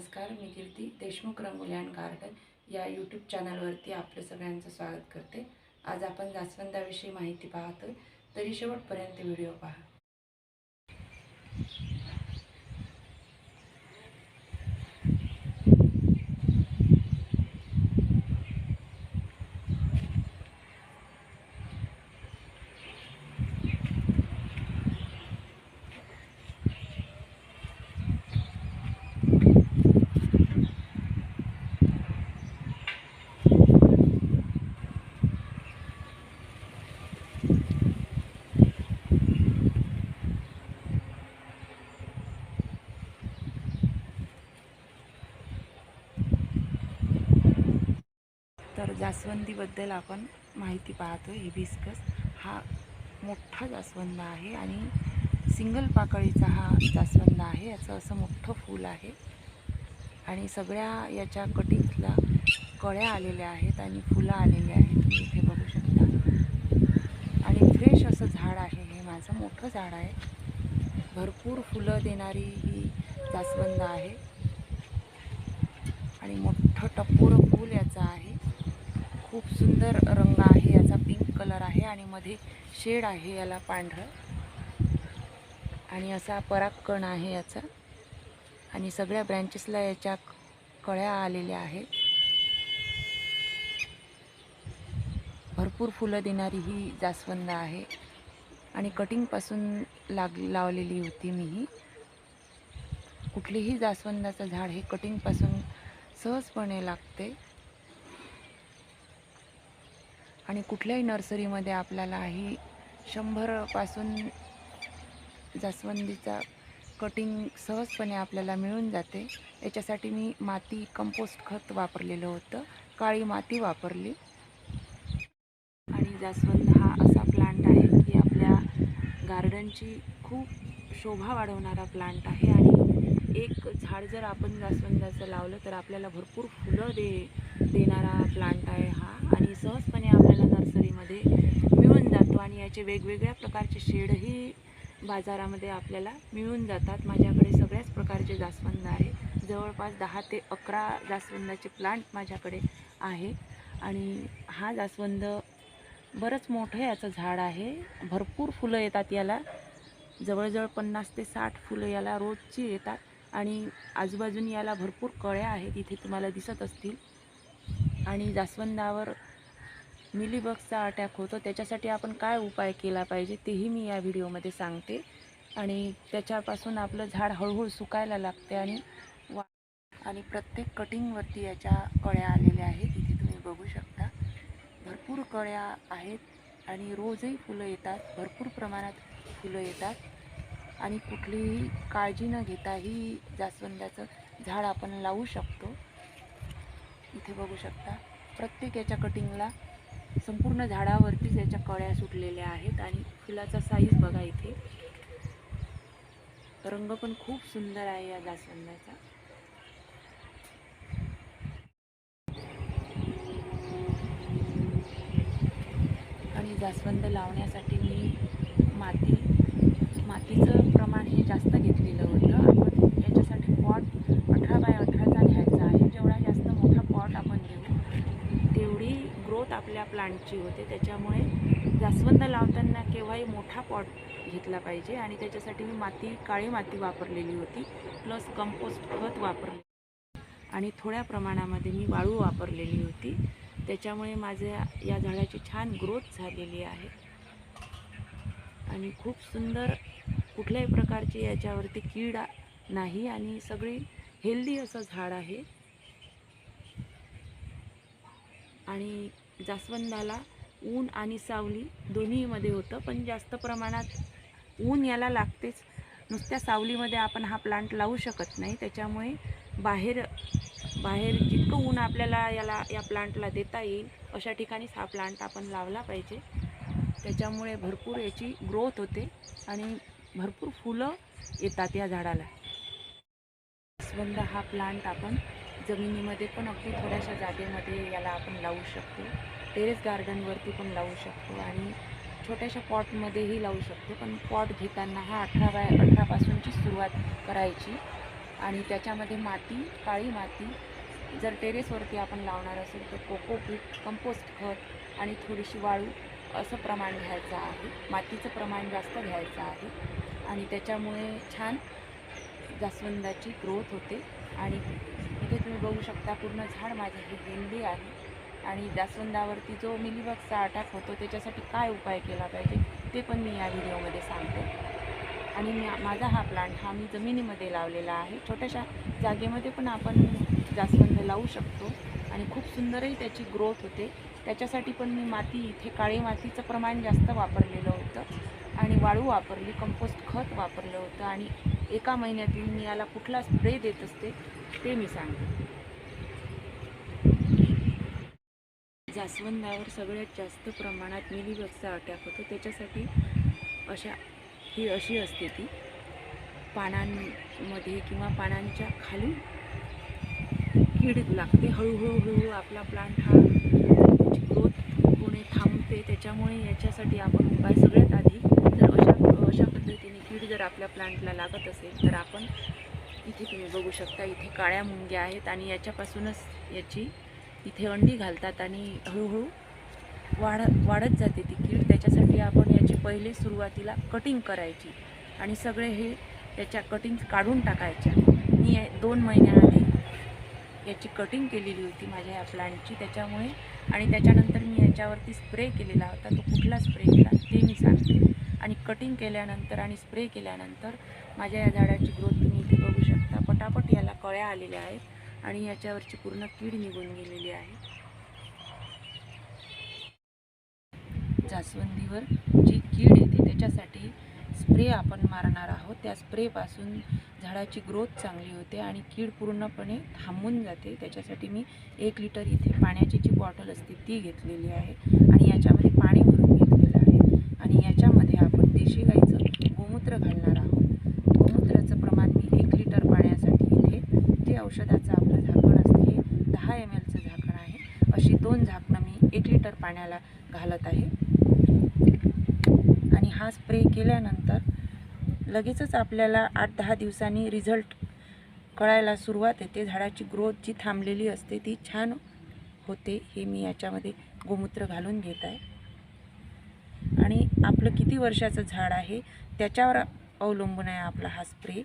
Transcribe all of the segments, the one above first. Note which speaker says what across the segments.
Speaker 1: नमस्कार मी Kirti Deshmukh Rangoli and garden या यूट्यूब चॅनलवरती आपलं सगळ्यांचं स्वागत करते. आज आपण जास्वंदाविषयी माहिती पाहतोय. तरी शेवटपर्यंत व्हिडिओ पहा तर जास्वंदीबद्दल आपण माहिती पाहतो हिबिस्कस हा मोठा जास्वंद आहे आणि सिंगल पाकळीचा हा जास्वंद आहे. याचं असं मोठं फूल आहे आणि सगळ्या याच्या कटिंगला कळ्या आलेल्या आहेत आणि फुलं आलेली आहेत. तुम्ही इथे बघू शकता. आणि फ्रेश असं झाड आहे. हे माझं मोठं झाड आहे. भरपूर फुलं देणारी ही जास्वंद आहे. आणि मोठं टपोरं फूल याचं आहे. खूप सुंदर रंग आहे. याचा पिंक कलर आहे आणि मध्ये शेड आहे याला पांढरं. आणि असा परागकण आहे याचा. आणि सगळ्या ब्रँचेसला याच्या कळ्या आलेल्या आहेत. भरपूर फुलं देणारी ही जास्वंद आहे. आणि कटिंगपासून लाग लावलेली होती मी ही. कुठलीही जास्वंदाचं झाड हे कटिंगपासून सहजपणे लागते. आणि कुठल्याही नर्सरीमध्ये आपल्याला ही शंभरपासून जास्वंदीचा कटिंग सहजपणे आपल्याला मिळून जाते. याच्यासाठी मी माती कंपोस्ट खत वापरलेलं होतं. काळी माती वापरली. आणि जास्वंद हा असा प्लांट आहे की आपल्या गार्डनची खूप शोभा वाढवणारा प्लांट आहे. आणि एक झाड जर आपण जास्वंदाचं लावलं तर आपल्याला भरपूर फुलं दे देणारा प्लांट आहे हा. आणि सहजपणे आपल्याला नर्सरीमध्ये मिळून जातो आणि याचे वेगवेगळ्या प्रकारचे शेडही बाजारामध्ये आपल्याला मिळून जातात. माझ्याकडे सगळ्याच प्रकारचे जास्वंद आहे. जवळपास दहा ते अकरा जास्वंदाचे प्लांट माझ्याकडे आहे. आणि हा जास्वंद बरंच मोठं याचं झाड आहे. भरपूर फुलं येतात याला. जवळजवळ पन्नास ते साठ फुलं याला रोजची येतात. आणि आजूबाजूने याला भरपूर कळ्या आहेत. इथे तुम्हाला दिसत असतील. आणि जास्वंदावर मिलीबग्सचा अटॅक होतो. त्याच्यासाठी आपण काय उपाय केला पाहिजे तेही मी या व्हिडिओमध्ये सांगते. आणि त्याच्यापासून आपलं झाड हळूहळू सुकायला लागते आणि वा आणि प्रत्येक कटिंगवरती याच्या कळ्या आलेल्या आहेत. इथे तुम्ही बघू शकता. भरपूर कळ्या आहेत आणि रोजही फुलं येतात. भरपूर प्रमाणात फुलं येतात. आणि कुठलीही काळजी न घेता ही जास्वंदाचं झाड आपण लावू शकतो. इथे बघू शकता. प्रत्येक याच्या कटिंगला संपूर्ण झाडावरतीच याच्या कळ्या सुटलेल्या आहेत आणि फुलाचा साईज बघा इथे. रंग पण खूप सुंदर आहे या जास्वंदाचा. आणि जास्वंद लावण्यासाठी मी माती मातीचं प्रमाण हे जास्त घेतलेलं होतं आपण याच्यासाठी पॉट अठरा बाय अठराचा घ्यायचा आहे जेवढा जास्त मोठा पॉट आपण घेऊ तेवढी ग्रोथ आपल्या प्लांटची होते. त्याच्यामुळे जास्वंद लावताना केव्हाही मोठा पॉट घेतला पाहिजे. आणि त्याच्यासाठी मी माती काळी माती वापरलेली होती. प्लस कंपोस्ट खत वापरले. आणि थोड्या प्रमाणामध्ये मी वाळू वापरलेली होती. त्याच्यामुळे माझ्या या झाडाची छान ग्रोथ झालेली आहे. आणि खूप सुंदर कुठल्याही प्रकारची याच्यावरती कीड नाही. आणि सगळी हेल्दी असं झाड आहे. आणि जास्वंदाला ऊन आणि सावली दोन्हीमध्ये होतं पण जास्त प्रमाणात ऊन याला लागतेच. नुसत्या सावलीमध्ये आपण हा प्लांट लावू शकत नाही. त्याच्यामुळे बाहेर बाहेर जितकं ऊन आपल्याला याला या प्लांटला देता येईल अशा ठिकाणीच हा प्लांट आपण लावला पाहिजे. त्याच्यामुळे भरपूर याची ग्रोथ होते आणि भरपूर फुलं येतात या झाडाला. जास्वंद हा प्लांट आपण जमिनीमध्ये पण अगदी थोड्याशा जागेमध्ये याला आपण लावू शकतो. टेरेस गार्डनवरती पण लावू शकतो आणि छोट्याशा पॉटमध्येही लावू शकतो. पण पॉट घेताना हा अठरा बाय अठरापासूनची सुरुवात करायची आणि त्याच्यामध्ये माती काळी माती जर टेरेसवरती आपण लावणार असेल तर कोकोपीट कंपोस्ट खत आणि थोडीशी वाळू असं प्रमाण घ्यायचं आहे. मातीचं प्रमाण जास्त घ्यायचं आहे आणि त्याच्यामुळे छान जास्वंदाची ग्रोथ होते आणि इथे तुम्ही बघू शकता पूर्ण झाड माझे हे गेंदी आहे. आणि जास्वंदावरती जो मिलीबगचा अटॅक होतो त्याच्यासाठी काय उपाय केला पाहिजे ते पण मी या व्हिडिओमध्ये सांगते. आणि मी माझा हा प्लांट हा मी जमिनीमध्ये लावलेला आहे. छोट्याशा जागेमध्ये पण आपण जास्वंद लावू शकतो. आणि खूप सुंदरही त्याची ग्रोथ होते. त्याच्यासाठी पण मी माती इथे काळी मातीचं प्रमाण जास्त वापरलेलं होतं. आणि वाळू वापरली कंपोस्ट खत वापरलं होतं. आणि एका महिन्यातील मी याला कुठला स्प्रे देत असते ते मी सांगते. जास्वंदावर सगळ्यात जास्त प्रमाणात मिलीबगचा अटॅक होतो. त्याच्यासाठी अशा ही अशी असते ती. पानांमध्ये किंवा पानांच्या खाली कीड लागते. हळूहळू हळूहळू आपला प्लांट हा त्याची ग्रोथ होणे थांबते. त्याच्यामुळे याच्यासाठी आपण उपाय सगळ्यात आधी जर अशा अशा पद्धतीने कीड जर आपल्या प्लांटला लागत असेल तर आपण इथे तुम्ही बघू शकता इथे काळ्या मुंग्या आहेत आणि याच्यापासूनच याची इथे अंडी घालतात आणि हळूहळू वाढ वाढत जाते ती कीड. त्याच्यासाठी आपण याची पहिले सुरुवातीला कटिंग करायची आणि सगळे हे त्याच्या कटिंग काढून टाकायच्या मी दोन महिन्याआधी याची कटिंग केलेली होती माझ्या या प्लांटची त्याच्यामुळे आणि त्याच्यानंतर मी याच्यावरती स्प्रे केलेला होता. तो कुठला स्प्रे केला ते मी सांगते. आणि कटिंग केल्यानंतर आणि स्प्रे केल्यानंतर माझ्या या झाडाची ग्रोथ तुम्ही इथे बघू शकता. पटापट याला कळ्या आलेल्या आहेत आणि याच्यावरची पूर्ण कीड निघून गेलेली आहे. जास्वंदीवर जी कीड येते त्याच्यासाठी स्प्रे आपण मारणार आहोत. त्या स्प्रेपासून झाडाची ग्रोथ चांगली होते आणि कीड पूर्णपणे थांबून जाते. त्याच्यासाठी मी एक लिटर इथे पाण्याची जी बॉटल असते ती घेतलेली आहे. आणि याच्यामध्ये पाणी भरून घेतलेलं आहे आणि याच्यामध्ये आपण देशी गाईचं गोमूत्र घालणार आहोत गोमूत्राचं प्रमाण मी एक लिटर पाण्यासाठी इथे जे औषधाचं आपलं झाकण असते. हे दहा एम एलचं झाकण आहे. अशी दोन झाकणं मी एक लिटर पाण्याला घालत आहे. आणि हा स्प्रे केल्यानंतर लगेचच आपल्याला आठ दहा दिवसांनी रिझल्ट कळायला सुरुवात येते. झाडाची ग्रोथ जी थांबलेली असते ती छान होते हे मी याच्यामध्ये गोमूत्र घालून घेत आहे. आणि आपलं किती वर्षाचं झाड आहे त्याच्यावर अवलंबून आहे आपला हा स्प्रे.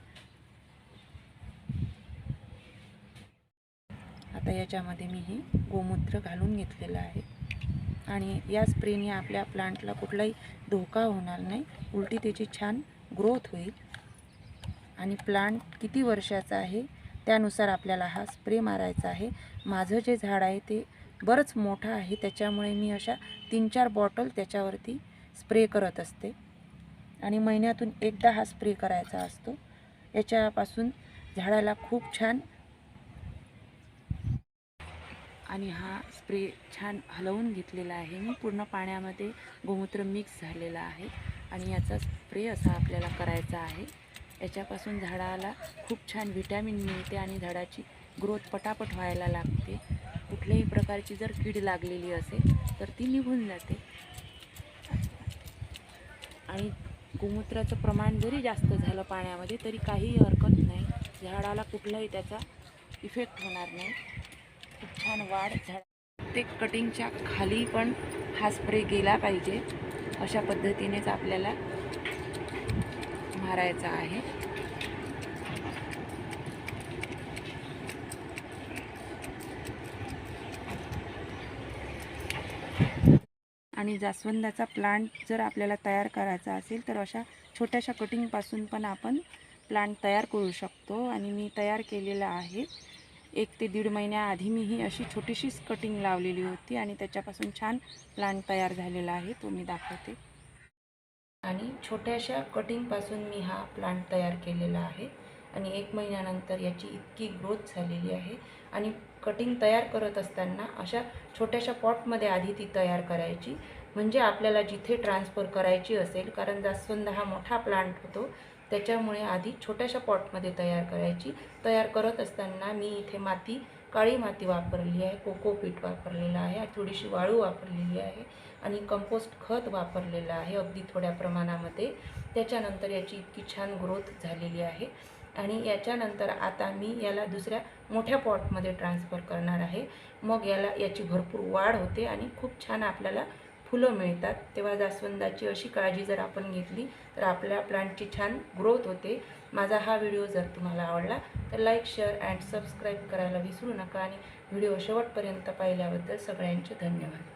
Speaker 1: आता याच्यामध्ये मी हे गोमूत्र घालून घेतलेलं आहे. आणि या स्प्रेने आपल्या प्लांटला कुठलाही धोका होणार नाही. उलटी त्याची छान ग्रोथ होईल. आणि प्लांट किती वर्षाचा आहे त्यानुसार आपल्याला हा स्प्रे मारायचा आहे. माझं जे झाड आहे ते बरंच मोठं आहे. त्याच्यामुळे मी अशा तीन चार बॉटल त्याच्यावरती स्प्रे करत असते. आणि महिन्यातून एकदा हा स्प्रे करायचा असतो. याच्यापासून झाडाला खूप छान आणि हा स्प्रे छान हलवून घेतलेला आहे मी. पूर्ण पाण्यामध्ये गोमूत्र मिक्स झालेला आहे. आणि याचा स्प्रे असा आपल्याला करायचा आहे. याच्यापासून झाडाला खूप छान व्हिटॅमिन मिळते आणि झाडाची ग्रोथ पटापट व्हायला लागते. कुठल्याही प्रकारची जर कीड लागलेली असेल तर ती निघून जाते. आणि गोमूत्राचं प्रमाण जरी जास्त झालं पाण्यामध्ये तरी काहीही हरकत नाही. झाडाला कुठलाही त्याचा इफेक्ट होणार नाही. खूप छान वाढ झाड प्रत्येक कटिंगच्या खाली पण हा स्प्रे गेला पाहिजे. अशा पद्धतीनेच आपल्याला मारायचा आहे. आणि जास्वंदाचा प्लांट जर आपल्याला तयार करायचा असेल तर अशा छोट्याशा कटिंगपासून पण आपण प्लांट तयार करू शकतो. आणि मी तयार केलेला आहे. एक ते दीड महिन्याआधी मी ही अशी छोटीशीच कटिंग लावलेली होती आणि त्याच्यापासून छान प्लांट तयार झालेला आहे तो मी दाखवते. आणि छोट्याशा कटिंगपासून मी हा प्लांट तयार केलेला आहे आणि एक महिन्यानंतर याची इतकी ग्रोथ झालेली आहे. आणि कटिंग तयार करत असताना अशा छोट्याशा पॉटमध्ये आधी ती तयार करायची म्हणजे आपल्याला जिथे ट्रान्सफर करायची असेल कारण जास्वंद हा मोठा प्लांट होतो त्याच्यामुळे आधी छोट्याशा पॉटमध्ये तयार करायची. तयार करत असताना मी इथे माती काळी माती वापरली आहे कोकोपीट वापरलेलं आहे थोडीशी वाळू वापरलेली आहे आणि कंपोस्ट खत वापरलेलं आहे अगदी थोड्या प्रमाणामध्ये. त्याच्यानंतर याची इतकी छान ग्रोथ झालेली आहे आणि याच्यानंतर आता मी याला दुसऱ्या मोठ्या पॉटमध्ये ट्रान्सफर करणार आहे. मग याला याची भरपूर वाढ होते आणि खूप छान आपल्याला फुलं मिळतात. तेव्हा जास्वंदाची अशी काळजी जर आपण घेतली तर आपल्या प्लांटची छान ग्रोथ होते. माझा हा व्हिडिओ जर तुम्हाला आवडला तर लाईक शेअर अँड सबस्क्राईब करायला विसरू नका आणि व्हिडिओ शेवटपर्यंत पाहिल्याबद्दल सगळ्यांचे धन्यवाद.